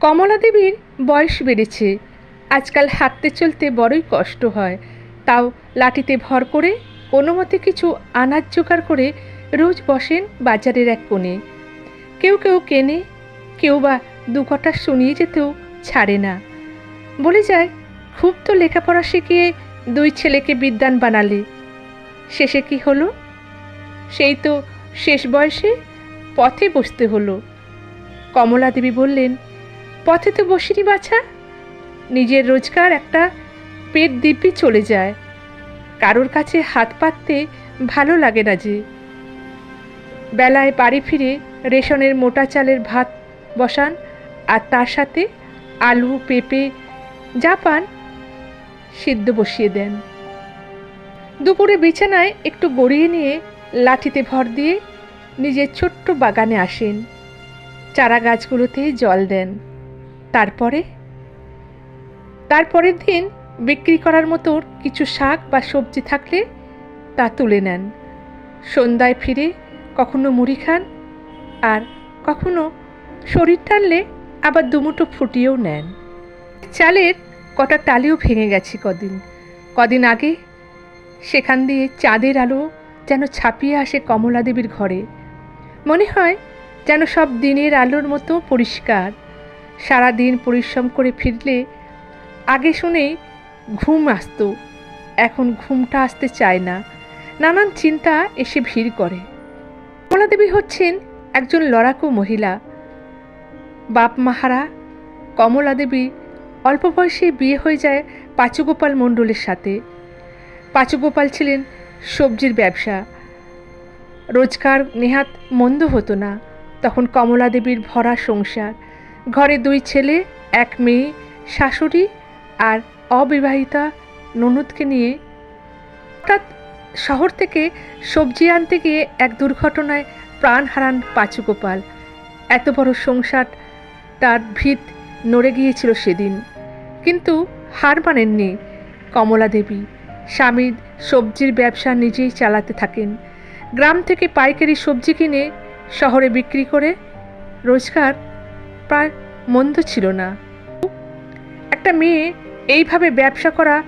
কমলা দেবীর বয়স বেড়েছে। আজকাল হাঁটতে চলতে বড়ই কষ্ট হয়। তাও লাঠিতে ভর করে কোনো মতে কিছু আনাজ জোগাড় করে রোজ বসেন বাজারের এক কোণে। কেউ কেউ কেনে, কেউ বা দু কটা শুনিয়ে যেতেও ছাড়ে না। বলে যায়, খুব তো লেখাপড়া শিখিয়ে দুই ছেলেকে বিদ্যান বানালে। শেষে কি হলো? সেই তো শেষ বয়সে পথে বসতে হলো। কমলা দেবী বললেন পথে তো বসিনি বাছা। নিজের রোজগার একটা পেট দিব্যি চলে যায়। কারোর কাছে হাত পাততে ভালো লাগে না যে। বেলায় বাড়ি ফিরে রেশনের মোটা চালের ভাত বসান আর তার সাথে আলু, পেঁপে, যা পান সিদ্ধ বসিয়ে দেন। দুপুরে বিছানায় একটু গড়িয়ে নিয়ে লাঠিতে ভর দিয়ে নিজের ছোট্ট বাগানে আসেন। চারা গাছগুলোতে জল দেন। তারপরে? তারপরের দিন বিক্রি করার মতো কিছু শাক বা সবজি থাকলে তা তুলে নেন। সন্ধ্যায় ফিরে কখনো মুড়ি খান আর কখনো শরীর টানলে আবার দুমুটো ফুটিয়েও নেন। চালের কটা টালিও ভেঙে গেছে কদিন। কদিন আগে সেখান দিয়ে চাঁদের আলো যেন ছাপিয়ে আসে কমলা দেবীর ঘরে। মনে হয় যেন সব দিনের আলোর মতো পরিষ্কার। সারা দিন পরিশ্রম করে ফিরলে আগে শুনেই ঘুম আসতো, এখন ঘুমটা আসতে চায় না। নানান চিন্তা এসে ভিড় করে। কমলা দেবী হচ্ছেন একজন লড়াকু মহিলা। বাপ মাহারা কমলা দেবী অল্প বয়সে বিয়ে হয়ে যায় পাচুগোপাল মণ্ডলের সাথে। পাচুগোপাল ছিলেন সবজির ব্যবসা। রোজগার নেহাত মন্দ হতো না। তখন কমলা দেবীর ভরা সংসার ঘরে দুই ছেলে, এক মেয়ে, শাশুড়ি আর অবিবাহিতা ননদকে নিয়ে হঠাৎ শহর থেকে সবজি আনতে গিয়ে এক দুর্ঘটনায় প্রাণ হারান পাচুগোপাল এত বড় সংসার, তার ভিত নড়ে গিয়েছিল সেদিন। কিন্তু হার মানেননি কমলা দেবী। স্বামীর সবজির ব্যবসা নিজেই চালাতে থাকেন। গ্রাম থেকে পাইকারি সবজি কিনে শহরে বিক্রি করে রোজগার প্রায় মন্দ ছিল না। একটা মেয়ে এইভাবে ব্যবসা করা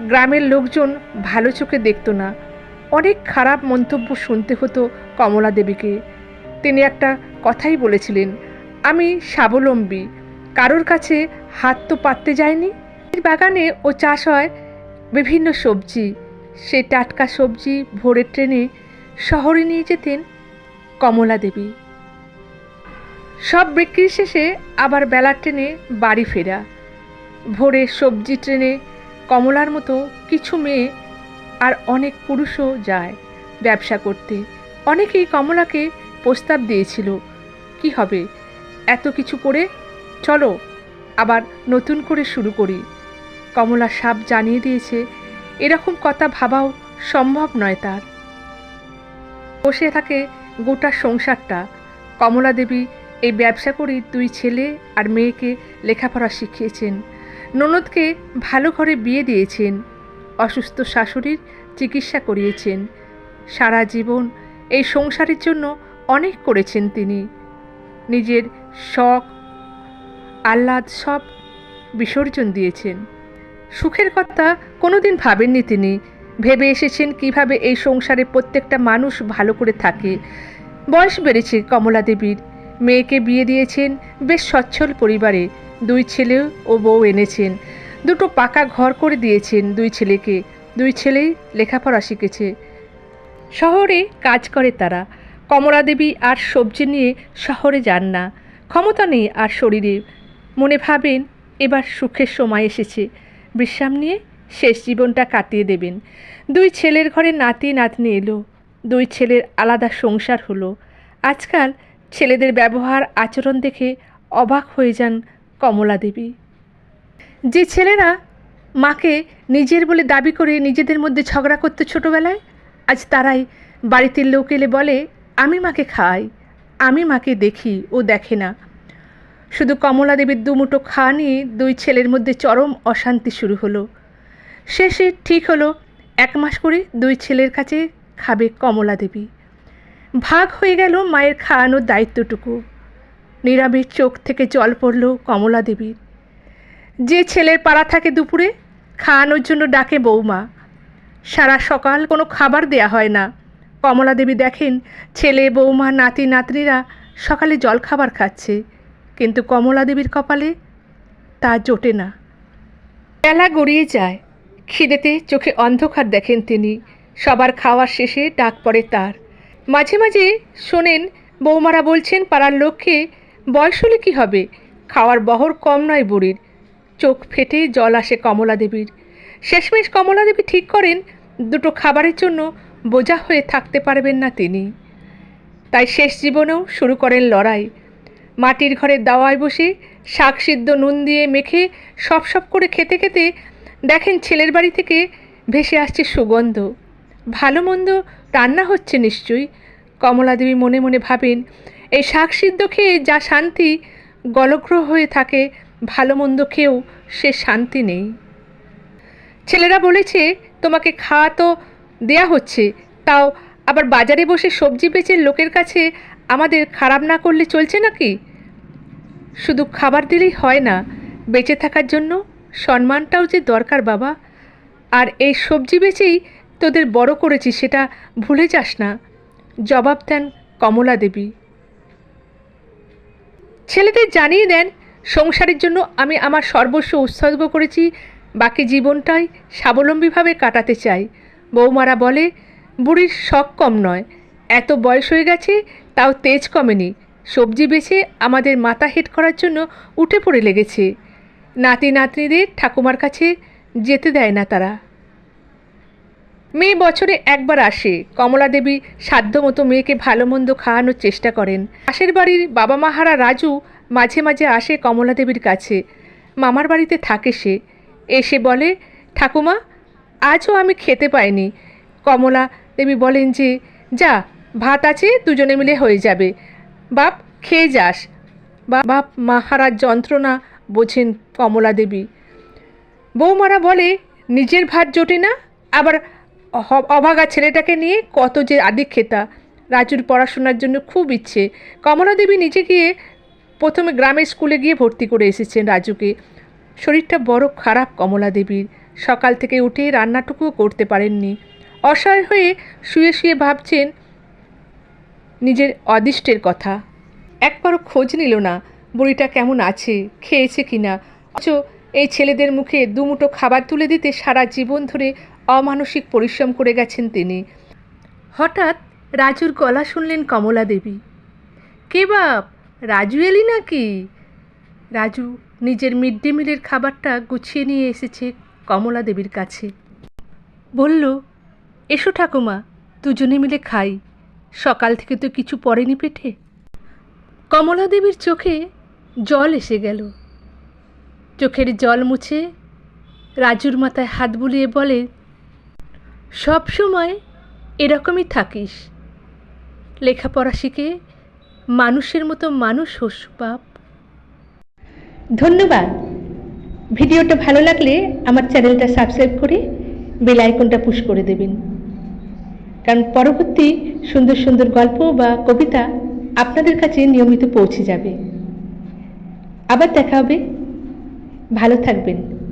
গ্রামের লোকজন ভালো চোখে দেখতো না। অনেক খারাপ মন্তব্য শুনতে হতো কমলা দেবীকে। তিনি একটা কথাই বলেছিলেন, আমি স্বাবলম্বী, কারোর কাছে হাত তো পাততে যায়নি। বাগানে ও চাষ হয় বিভিন্ন সবজি। সে টাটকা সবজি ভোরের ট্রেনে শহরে নিয়ে যেতেন কমলা দেবী। সব বিক্রি শেষে আবার বেলার ট্রেনে বাড়ি ফেরা। ভোরে সবজি ট্রেনে কমলার মতো কিছু মেয়ে আর অনেক পুরুষও যায় ব্যবসা করতে। অনেকেই কমলাকে প্রস্তাব দিয়েছিল, কি হবে? এত কিছু করে? চলো, আবার নতুন করে শুরু করি। কমলা সাপ জানিয়ে দিয়েছে, এরকম কথা ভাবাও সম্ভব নয় তার। বসে থাকে গোটা সংসারটা। কমলা দেবী এই ব্যবসা করেই দুই ছেলে আর মেয়েকে লেখাপড়া শিখিয়েছেন। ননদকে ভালো ঘরে বিয়ে দিয়েছেন, অসুস্থ শাশুড়ির চিকিৎসা করিয়েছেন। সারা জীবন এই সংসারের জন্য অনেক করেছেন তিনি। নিজের শখ, আহ্লাদ সব বিসর্জন দিয়েছেন। সুখের কথা কোনোদিন ভাবেননি তিনি। ভেবে এসেছেন কীভাবে এই সংসারে প্রত্যেকটা মানুষ ভালো করে থাকে। বয়স বেড়েছে কমলা দেবীর মেয়েকে বিয়ে দিয়েছেন বেশ সচ্ছল পরিবারে। দুই ছেলে ও বউ এনেছেন। দুটো পাকা ঘর করে দিয়েছেন দুই ছেলেকে। দুই ছেলেই লেখাপড়া শিখেছে। শহরে কাজ করে তারা। কমলা দেবী আর সবজি নিয়ে শহরে যান না। ক্ষমতা নেই আর শরীরে। মনে ভাবেন, এবার সুখের সময় এসেছে। বিশ্রাম নিয়ে শেষ জীবনটা কাটিয়ে দেবেন। দুই ছেলের ঘরে নাতি নাতনি এলো। দুই ছেলের আলাদা সংসার হলো। আজকাল ছেলেদের ব্যবহার আচরণ দেখে অবাক হয়ে যান কমলা দেবী। যে ছেলেরা মাকে নিজের বলে দাবি করে নিজেদের মধ্যে ঝগড়া করতো ছোটোবেলায়, আজ তারাই বাড়িতে লোক এলে বলে, আমি মাকে খাই, আমি মাকে দেখি, ও দেখে না। শুধু কমলা দেবীর দুমুটো খাওয়া নিয়ে দুই ছেলের মধ্যে চরম অশান্তি শুরু হলো। শেষে ঠিক হলো, এক মাস করে দুই ছেলের কাছে খাবে কমলা দেবী। ভাগ হয়ে গেল মায়ের খাওয়ানোর দায়িত্বটুকু। নীরবের চোখ থেকে জল পড়ল কমলা দেবীর। যে ছেলের পাড়া থাকে দুপুরে, খাওয়ানোর জন্য ডাকে বৌমা সারা সকাল কোনো খাবার দেয়া হয় না। কমলা দেবী দেখেন ছেলে বৌমা নাতি, নাতনিরা সকালে জল খাবার খাচ্ছে। কিন্তু কমলা দেবীর কপালে তা জোটে না। বেলা গড়িয়ে যায়। খিদেতে চোখে অন্ধকার দেখেন তিনি। সবার খাওয়ার শেষে ডাক পড়ে তার। মাঝে মাঝে শোনেন, বৌমারা বলছেন, পাড়ার লোককে বয়স হলে কী হবে? খাওয়ার বহর কম নয় বুড়ির। চোখ ফেটে জল আসে কমলা দেবীর। শেষমেশ কমলা দেবী ঠিক করেন, দুটো খাবারের জন্য বোঝা হয়ে থাকতে পারবেন না তিনি। তাই শেষ জীবনেও শুরু করেন লড়াই। মাটির ঘরের দাওয়ায় বসে শাক সিদ্ধ, নুন দিয়ে মেখে সপ সপ করে খেতে খেতে দেখেন ছেলের বাড়ি থেকে ভেসে আসছে সুগন্ধ। ভালো মন্দ রান্না হচ্ছে নিশ্চয়ই। কমলা দেবী মনে মনে ভাবেন, এই শাক সিদ্ধ খেয়ে যা শান্তি, গলগ্রহ হয়ে থাকে, ভালো মন্দ খেয়েও সে শান্তি নেই। ছেলেরা বলেছে, তোমাকে খাওয়া তো দেয়া হচ্ছে, তাও আবার বাজারে বসে সবজি বেচে লোকের কাছে আমাদের খারাপ না করলে চলছে নাকি? শুধু খাবার দিলেই হয় না, বেঁচে থাকার জন্য সম্মানটাও যে দরকার বাবা, আর এই সবজি বেচেই তোদের বড় করেছি সেটা ভুলে যাস না। জবাব দেন কমলা দেবী। ছেলেদের জানিয়ে দেন, সংসারের জন্য আমি আমার সর্বস্ব উৎসর্গ করেছি, বাকি জীবনটাই স্বাবলম্বীভাবে কাটাতে চাই। বৌমারা বলে, বুড়ির শখ কম নয়, এত বয়স হয়ে গেছে, তাও তেজ কমেনি, সবজি বেছে আমাদের মাথা হেট করার জন্য উঠে পড়ে লেগেছে। নাতি নাতনিদের ঠাকুমার কাছে যেতে দেয় না তারা। মেয়ে বছরে একবার আসে। কমলা দেবী সাধ্যমতো মেয়েকে ভালো মন্দ খাওয়ানোর চেষ্টা করেন। পাশের বাড়ির বাবা মাহারা রাজু মাঝে মাঝে আসে কমলা দেবীর কাছে। মামার বাড়িতে থাকে সে। এসে বলে, ঠাকুমা, আজও আমি খেতে পাইনি। কমলা দেবী বলেন যে, যা, ভাত আছে, দুজনে মিলে হয়ে যাবে। বাপ, খেয়ে যাস। বাপ মাহারার যন্ত্রণা বোঝেন কমলা দেবী। বৌমারা বলে, নিজের ভাত জোটে না, আবার অভাগা ছেলেটাকে নিয়ে কত যে আদিক খেতা রাজুর পড়াশোনার জন্য খুব ইচ্ছে। কমলা দেবী নিজে গিয়ে প্রথমে গ্রামের স্কুলে গিয়ে ভর্তি করে এসেছেন রাজুকে। শরীরটা বড় খারাপ কমলা দেবীর সকাল থেকে উঠে রান্নাটুকুও করতে পারেননি। অসহায় হয়ে শুয়ে শুয়ে ভাবছেন নিজের অদিষ্টের কথা। একবারও খোঁজ নিল না, বুড়িটা কেমন আছে, খেয়েছে কি না অথচ এই ছেলেদের মুখে দুমুটো খাবার তুলে দিতে সারা জীবন ধরে অমানসিক পরিশ্রম করে গেছেন তিনি। হঠাৎ রাজুর গলা শুনলেন কমলা দেবী। কে বাপ, রাজু এলি নাকি? রাজু নিজের মিড ডে মিলের খাবারটা গুছিয়ে নিয়ে এসেছে কমলা দেবীর কাছে। বলল, এসো ঠাকুমা, দুজনে মিলে খাই। সকাল থেকে তো কিছু পড়েনি পেটে। কমলা দেবীর চোখে জল এসে গেল। চোখের জল মুছে রাজুর মাথায় হাত বুলিয়ে বলে সব সময় এরকমই থাকিস। লেখাপড়া শিখে মানুষের মতো মানুষ হোস বাপ। ধন্যবাদ। ভিডিওটা ভালো লাগলে আমার চ্যানেলটা সাবস্ক্রাইব করে বেল আইকনটা পুশ করে দেবেন। কারণ পরবর্তী সুন্দর সুন্দর গল্প বা কবিতা আপনাদের কাছে নিয়মিত পৌঁছে যাবে। আবার দেখা হবে। ভালো থাকবেন।